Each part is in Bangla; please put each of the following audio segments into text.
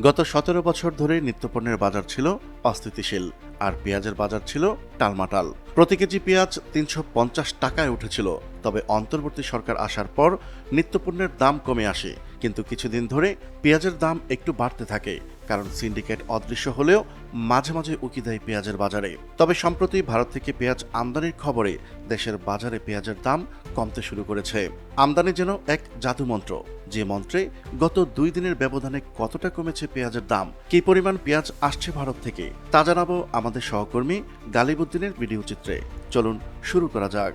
গত সতেরো বছর ধরে নিত্যপণ্যের বাজার ছিল অস্থিতিশীল, আর পেঁয়াজের বাজার ছিল টালমাটাল। প্রতি কেজি পেঁয়াজ তিনশো পঞ্চাশ টাকায় উঠেছিল। তবে অন্তর্বর্তী সরকার আসার পর নিত্যপণ্যের দাম কমে আসে, কিন্তু কিছুদিন ধরে পেঁয়াজের দাম একটু বাড়তে থাকে। কারণ সিন্ডিকেট অদৃশ্য হলেও মাঝে মাঝে উকি দেয় পেঁয়াজের বাজারে। তবে সম্প্রতি ভারত থেকে পেঁয়াজ আমদানির খবরে দেশের বাজারে পেঁয়াজের দাম কমতে শুরু করেছে। আমদানি যেন এক জাদুমন্ত্র, যে মন্ত্রে গত দুই দিনের ব্যবধানে কতটা কমেছে পেঁয়াজের দাম, কি পরিমাণ পেঁয়াজ আসছে ভারত থেকে, তা জানাব আমাদের সহকর্মী গালিবুদ্দিনের ভিডিও চিত্রে। চলুন শুরু করা যাক।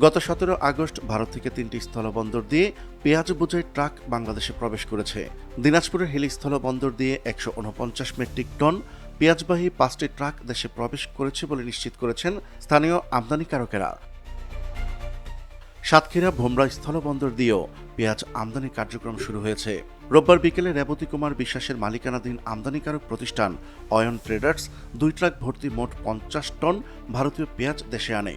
গত সতেরো আগস্ট ভারত থেকে তিনটি স্থলবন্দর দিয়ে পেঁয়াজ বোঝাই ট্রাক বাংলাদেশে প্রবেশ করেছে। দিনাজপুরের হিলি স্থলবন্দর দিয়ে একশো উনপঞ্চাশ মেট্রিক টন পেঁয়াজবাহী পাঁচটি ট্রাক দেশে প্রবেশ করেছে বলে নিশ্চিত করেছেন স্থানীয় আমদানিকারকেরা। সাতক্ষীরা ভোমরা স্থলবন্দর দিয়েও পেঁয়াজ আমদানি কার্যক্রম শুরু হয়েছে। রোববার বিকেলে রেবতী কুমার বিশ্বাসের মালিকানাধীন আমদানিকারক প্রতিষ্ঠান অয়ন ট্রেডার্স দুই ট্রাক ভর্তি মোট পঞ্চাশ টন ভারতীয় পেঁয়াজ দেশে আনে।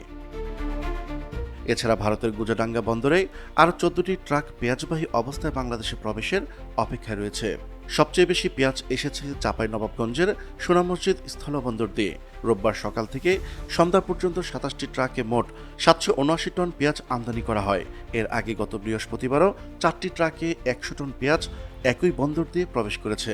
এছাড়া ভারতের গুজাডাঙ্গা বন্দরে আরও চোদ্দটি ট্রাক পেঁয়াজবাহী অবস্থায় বাংলাদেশে প্রবেশের অপেক্ষায় রয়েছে। সবচেয়ে বেশি পেঁয়াজ এসেছে চাপাই নবাবগঞ্জের সোনা মসজিদ স্থলবন্দর দিয়ে। রোববার সকাল থেকে সন্ধ্যা পর্যন্ত সাতাশটি ট্রাকে মোট সাতশো উনআশি টন পেঁয়াজ আমদানি করা হয়। এর আগে গত বৃহস্পতিবারও চারটি ট্রাকে একশো টন পেঁয়াজ একই বন্দর দিয়ে প্রবেশ করেছে।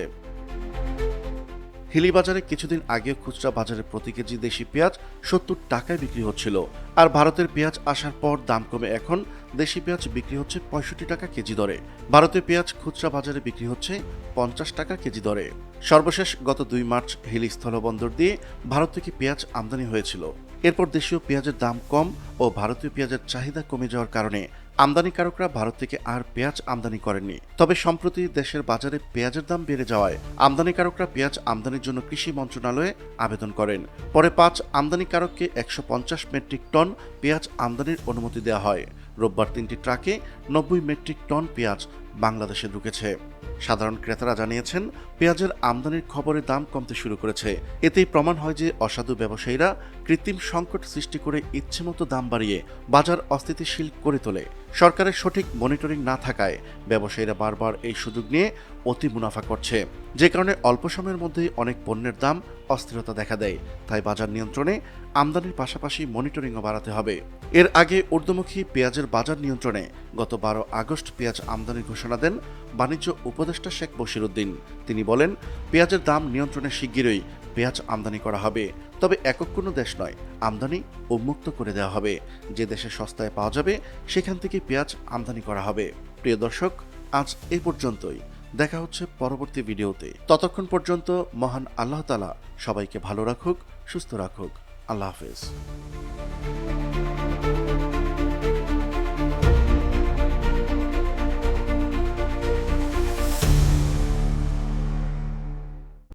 হিলি বাজারে কিছুদিন আগে খুচরা বাজারে প্রতি কেজি দেশি পেঁয়াজ সত্তর টাকায় বিক্রি হচ্ছিল। আর ভারতের পেঁয়াজ আসার পর দাম কমে এখন দেশি পেঁয়াজ বিক্রি হচ্ছে পঁয়ষট্টি টাকা কেজি দরে। ভারতের পেঁয়াজ খুচরা বাজারে বিক্রি হচ্ছে পঞ্চাশ টাকা কেজি দরে। সর্বশেষ গত দুই মার্চ হিলি স্থলবন্দর দিয়ে ভারত থেকে পেঁয়াজ আমদানি হয়েছিল। এরপর দেশীয় পেঁয়াজের দাম কম ও ভারতীয় পেঁয়াজের চাহিদা কমে যাওয়ার কারণে আমদানিকারকরা ভারত থেকে আর পেঁয়াজ আমদানি করেননি। তবে সম্প্রতি দেশের বাজারে পেঁয়াজের দাম বেড়ে যাওয়ায় আমদানিকারকরা পেঁয়াজ আমদানির জন্য কৃষি মন্ত্রণালয়ে আবেদন করেন। পরে পাঁচ আমদানিকারককে একশো পঞ্চাশ মেট্রিক টন পেঁয়াজ আমদানির অনুমতি দেওয়া হয়। রোববার তিনটি ট্রাকে নব্বই মেট্রিক টন পেঁয়াজ বাংলাদেশে ঢুকেছে। সাধারণ ক্রেতারা জানিয়েছেন, পেঁয়াজের আমদানির খবরে দাম কমতে শুরু করেছে। এতেই প্রমাণ হয় যে অসাধু ব্যবসায়ীরা কৃত্রিম সংকট সৃষ্টি করে ইচ্ছেমতো দাম বাড়িয়ে বাজার অস্থিতিশীল করে তোলে। সরকারের সঠিক মনিটরিং না থাকায় ব্যবসায়ীরা বারবার এই সুযোগ নিয়ে অতি মুনাফা করছে। যে কারণে অল্প সময়ের মধ্যেই অনেক পণ্যের দাম অস্থিরতা দেখা দেয়। তাই বাজার নিয়ন্ত্রণে আমদানির পাশাপাশি মনিটরিংও বাড়াতে হবে। এর আগে ঊর্ধ্বমুখী পেঁয়াজের বাজার নিয়ন্ত্রণে গত বারো আগস্ট পেঁয়াজ আমদানির ঘোষণা দেন বাণিজ্য উপদেষ্টা শেখ বশিরুদ্দিন। তিনি বলেন, পেঁয়াজের দাম নিয়ন্ত্রণে শিগগিরই পেঁয়াজ আমদানি করা হবে। তবে একক কোনো দেশ নয়, আমদানি উন্মুক্ত করে দেওয়া হবে। যে দেশে সস্তায় পাওয়া যাবে, সেখান থেকে পেঁয়াজ আমদানি করা হবে। প্রিয় দর্শক, আজ এ পর্যন্তই। দেখা হচ্ছে পরবর্তী ভিডিওতে। ততক্ষণ পর্যন্ত মহান আল্লাহ তালা সবাইকে ভালো রাখুক, সুস্থ রাখুক। আল্লাহ হাফেজ।